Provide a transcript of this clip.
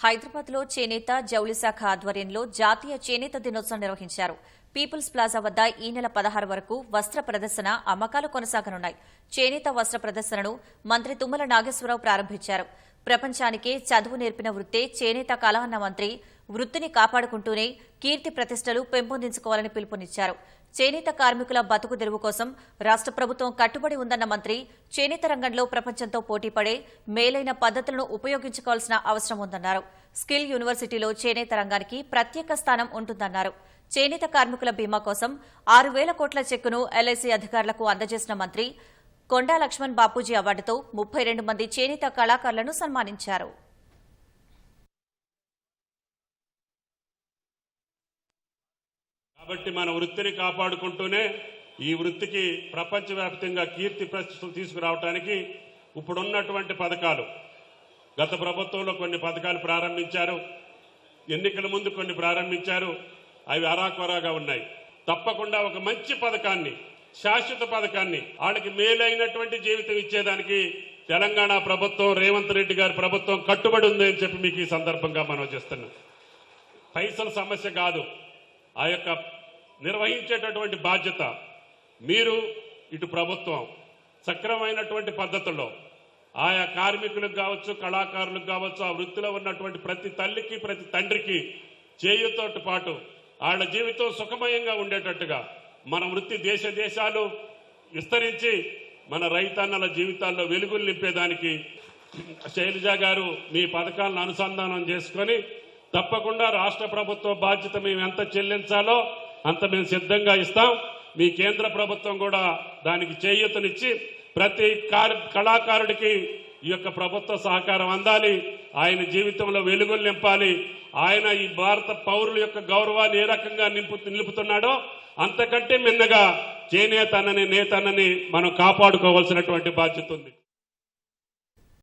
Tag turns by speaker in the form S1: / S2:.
S1: హైదరాబాద్లో చేనేత జౌళి శాఖ ఆధ్వర్యంలో జాతీయ చేనేత దినోత్సవం నిర్వహించారు. పీపుల్స్ ప్లాజా వద్ద ఈ నెల పదహారు వరకు వస్త్ర ప్రదర్శన అమ్మకాలు కొనసాగనున్నాయి. చేనేత వస్త్ర ప్రదర్శనను మంత్రి తుమ్మల నాగేశ్వరరావు ప్రారంభించారు. ప్రపంచానికే చదువు నేర్పిన వృత్తే చేనేత కళ అన్న మంత్రి వృత్తిని కాపాడుకుంటూనే కీర్తి ప్రతిష్టలు పెంపొందించుకోవాలని పిలుపునిచ్చారు. చేనేత కార్మికుల బతుకు తెరువు కోసం రాష్ట్ర ప్రభుత్వం కట్టుబడి ఉందన్న మంత్రి చేనేత రంగంలో ప్రపంచంతో పోటీపడే మేలైన పద్ధతులను ఉపయోగించుకోవాల్సిన అవసరం ఉందన్నారు. స్కిల్ యూనివర్సిటీలో చేనేత రంగానికి ప్రత్యేక స్థానం ఉంటుందన్నారు. చేనేత కార్మికుల బీమా కోసం ఆరు వేల కోట్ల చెక్కును ఎల్ఐసి అధికారులకు అందజేసిన మంత్రి కొండా లక్ష్మణ్ బాపూజీ అవార్డుతో ముప్పై రెండు మంది చేనేత కళాకారులను సన్మానించారు.
S2: కాబట్టి మన వృత్తిని కాపాడుకుంటూనే ఈ వృత్తికి ప్రపంచవ్యాప్తంగా కీర్తి ప్రతిష్టలు తీసుకురావడానికి ఇప్పుడున్నటువంటి పథకాలు. గత ప్రభుత్వంలో కొన్ని పథకాలు ప్రారంభించారు. ఎన్నికల ముందు కొన్ని ప్రారంభించారు. అవి అరాకొరాగా ఉన్నాయి. తప్పకుండా ఒక మంచి పథకాన్ని శాశ్వత పథకాన్ని వాళ్ళకి మేలైనటువంటి జీవితం ఇచ్చేదానికి తెలంగాణ ప్రభుత్వం రేవంత్ రెడ్డి గారి ప్రభుత్వం కట్టుబడి ఉంది అని చెప్పి మీకు ఈ సందర్భంగా మనం చేస్తున్నాం పైసల సమస్య కాదు. ఆ యొక్క నిర్వహించేటటువంటి బాధ్యత మీరు ఇటు ప్రభుత్వం సక్రమైనటువంటి పద్ధతుల్లో ఆయా కార్మికులకు కావచ్చు కళాకారులకు కావచ్చు ఆ వృత్తిలో ఉన్నటువంటి ప్రతి తల్లికి ప్రతి తండ్రికి చేయుతో పాటు వాళ్ళ జీవితం సుఖమయంగా ఉండేటట్టుగా మన వృత్తి దేశ దేశాలు విస్తరించి మన రైతన్నల జీవితాల్లో వెలుగులు నింపేదానికి శైలజ గారు మీ పథకాలను అనుసంధానం చేసుకొని తప్పకుండా రాష్ట్ర ప్రభుత్వ బాధ్యత మేము ఎంత చెల్లించాలో అంత మేము సిద్ధంగా ఇస్తాం. మీ కేంద్ర ప్రభుత్వం కూడా దానికి చేయూతనిచ్చి ప్రతి కళాకారుడికి ఈ యొక్క ప్రభుత్వ సహకారం అందాలి. ఆయన జీవితంలో వెలుగులు నింపాలి. ఆయన ఈ భారత పౌరుల యొక్క గౌరవాన్ని ఏ రకంగా నింపు నిలుపుతున్నాడో అంతకంటే మిన్నగా చేనేతనని నేతనని మనం కాపాడుకోవాల్సినటువంటి బాధ్యత ఉంది.